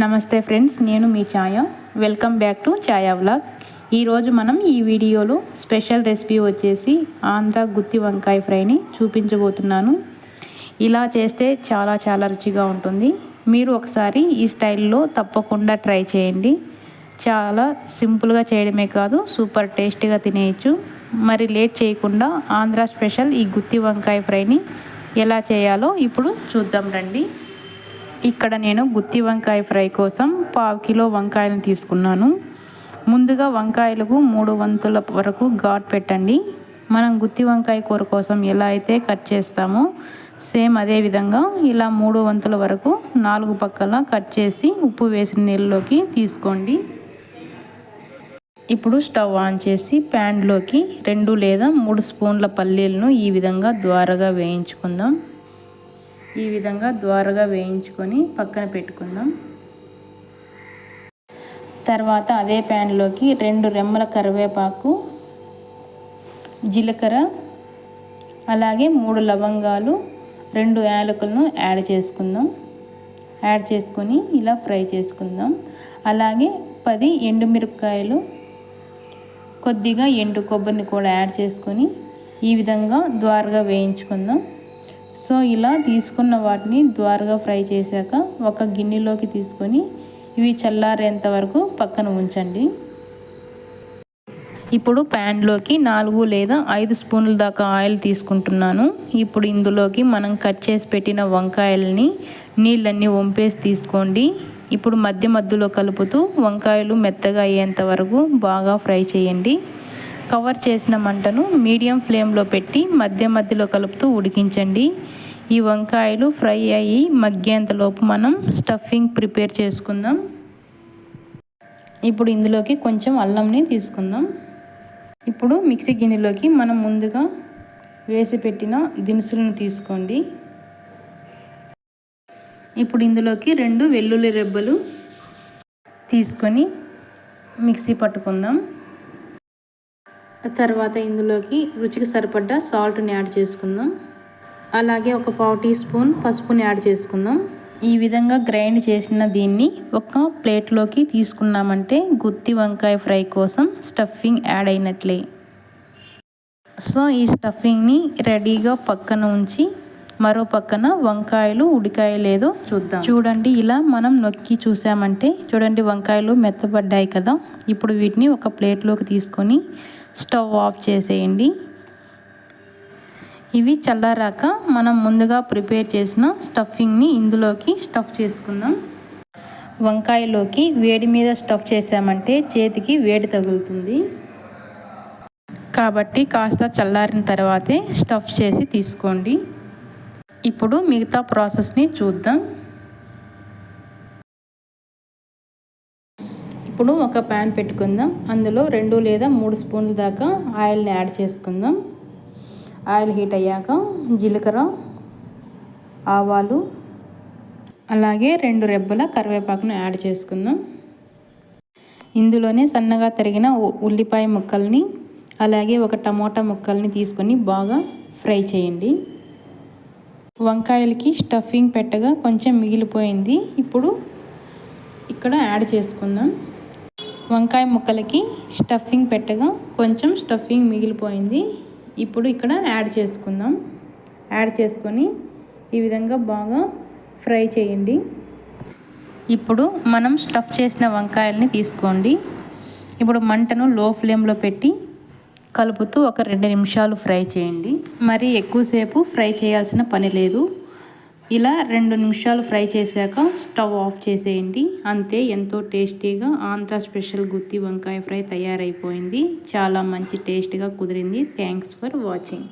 నమస్తే ఫ్రెండ్స్ నేను మీ Chaya. Welcome back to Chaya vlog. ఈరోజు మనం ఈ వీడియోలో స్పెషల్ రెసిపీ వచ్చేసి ఆంధ్ర గుత్తి వంకాయ ఫ్రైని చూపించబోతున్నాను. ఇలా చేస్తే చాలా చాలా రుచిగా ఉంటుంది. మీరు ఒకసారి ఈ స్టైల్లో తప్పకుండా ట్రై చేయండి. చాలా సింపుల్గా చేయడమే కాదు సూపర్ టేస్టీగా తినేయచ్చు. మరి లేట్ చేయకుండా ఆంధ్ర స్పెషల్ ఈ గుత్తి వంకాయ ఫ్రైని ఎలా చేయాలో ఇప్పుడు చూద్దాం రండి. ఇక్కడ నేను గుత్తి వంకాయ ఫ్రై కోసం పావు కిలో వంకాయలను తీసుకున్నాను. ముందుగా వంకాయలకు మూడు వంతుల వరకు ఘాట్ పెట్టండి. మనం గుత్తి వంకాయ కూర కోసం ఎలా అయితే కట్ చేస్తామో సేమ్ అదే విధంగా ఇలా మూడు వంతుల వరకు నాలుగు పక్కల కట్ చేసి ఉప్పు వేసిన నీళ్ళలోకి తీసుకోండి. ఇప్పుడు స్టవ్ ఆన్ చేసి ప్యాన్లోకి రెండు లేదా మూడు స్పూన్ల పల్లీలను ఈ విధంగా ద్వారగా వేయించుకుందాం. ఈ విధంగా ద్వారగా వేయించుకొని పక్కన పెట్టుకుందాం. తర్వాత అదే ప్యాన్లోకి రెండు రెమ్మల కరివేపాకు జీలకర్ర అలాగే మూడు లవంగాలు రెండు యాలకులను యాడ్ చేసుకుందాం. యాడ్ చేసుకొని ఇలా ఫ్రై చేసుకుందాం. అలాగే పది ఎండుమిరపకాయలు కొద్దిగా ఎండు కొబ్బరిని కూడా యాడ్ చేసుకొని ఈ విధంగా ద్వారగా వేయించుకుందాం. సో ఇలా తీసుకున్న వాటిని ద్వారగా ఫ్రై చేశాక ఒక గిన్నెలోకి తీసుకొని ఇవి చల్లారేంత వరకు పక్కన ఉంచండి. ఇప్పుడు ప్యాన్లోకి నాలుగు లేదా ఐదు స్పూన్ల దాకా ఆయిల్ తీసుకుంటున్నాను. ఇప్పుడు ఇందులోకి మనం కట్ చేసి పెట్టిన వంకాయలని నీళ్ళన్నీ వంపేసి తీసుకోండి. ఇప్పుడు మధ్య మధ్యలో కలుపుతూ వంకాయలు మెత్తగా అయ్యేంత వరకు బాగా ఫ్రై చేయండి. కవర్ చేసిన మంటను మీడియం ఫ్లేమ్లో పెట్టి మధ్య మధ్యలో కలుపుతూ ఉడికించండి. ఈ వంకాయలు ఫ్రై అయ్యి మగ్గేంతలోపు మనం స్టఫింగ్ ప్రిపేర్ చేసుకుందాం. ఇప్పుడు ఇందులోకి కొంచెం అల్లంని తీసుకుందాం. ఇప్పుడు మిక్సీ గిన్నెలోకి మనం ముందుగా వేసి పెట్టిన దినుసులను తీసుకోండి. ఇప్పుడు ఇందులోకి రెండు వెల్లుల్లి రెబ్బలు తీసుకొని మిక్సీ పట్టుకుందాం. తర్వాత ఇందులోకి రుచికి సరిపడ్డ సాల్ట్ని యాడ్ చేసుకుందాం. అలాగే ఒక పావు టీ స్పూన్ పసుపుని యాడ్ చేసుకుందాం. ఈ విధంగా గ్రైండ్ చేసిన దీన్ని ఒక ప్లేట్లోకి తీసుకున్నామంటే గుత్తి వంకాయ ఫ్రై కోసం స్టఫింగ్ యాడ్ అయినట్లే. సో ఈ స్టఫింగ్ని రెడీగా పక్కన ఉంచి మరో పక్కన వంకాయలు ఉడికాయ లేదో చూద్దాం. చూడండి ఇలా మనం నొక్కి చూసామంటే చూడండి వంకాయలు మెత్తబడ్డాయి కదా. ఇప్పుడు వీటిని ఒక ప్లేట్లోకి తీసుకొని స్టవ్ ఆఫ్ చేసేయండి. ఇవి చల్లారాక మనం ముందుగా ప్రిపేర్ చేసిన స్టఫింగ్ని ఇందులోకి స్టఫ్ చేసుకుందాం. వంకాయలోకి వేడి మీద స్టఫ్ చేసామంటే చేతికి వేడి తగులుతుంది. కాబట్టి కాస్త చల్లారిన తర్వాతే స్టఫ్ చేసి తీసుకోండి. ఇప్పుడు మిగతా ప్రాసెస్ని చూద్దాం. ఇప్పుడు ఒక ప్యాన్ పెట్టుకుందాం. అందులో రెండు లేదా మూడు స్పూన్ల దాకా ఆయిల్ని యాడ్ చేసుకుందాం. ఆయిల్ హీట్ అయ్యాక జీలకర్ర ఆవాలు అలాగే రెండు రెబ్బల కరివేపాకును యాడ్ చేసుకుందాం. ఇందులోనే సన్నగా తరిగిన ఉల్లిపాయ ముక్కల్ని అలాగే ఒక టమోటా ముక్కల్ని తీసుకొని బాగా ఫ్రై చేయండి. వంకాయలకి స్టఫింగ్ పెట్టగా కొంచెం మిగిలిపోయింది. ఇప్పుడు ఇక్కడ యాడ్ చేసుకుందాం. వంకాయ ముక్కలకి స్టఫింగ్ పెట్టగా కొంచెం స్టఫింగ్ మిగిలిపోయింది. ఇప్పుడు ఇక్కడ యాడ్ చేసుకుందాం. యాడ్ చేసుకొని ఈ విధంగా బాగా ఫ్రై చేయండి. ఇప్పుడు మనం స్టఫ్ చేసిన వంకాయల్ని తీసుకోండి. ఇప్పుడు మంటను లో ఫ్లేమ్లో పెట్టి కలుపుతూ ఒక రెండు నిమిషాలు ఫ్రై చేయండి. మరి ఎక్కువసేపు ఫ్రై చేయాల్సిన పని లేదు. ఇలా రెండు నిమిషాలు ఫ్రై చేశాక స్టవ్ ఆఫ్ చేసేయండి. అంతే ఎంతో టేస్టీగా ఆంధ్ర స్పెషల్ గుత్తి వంకాయ ఫ్రై తయారైపోయింది. చాలా మంచి టేస్ట్గా కుదిరింది. Thanks for watching.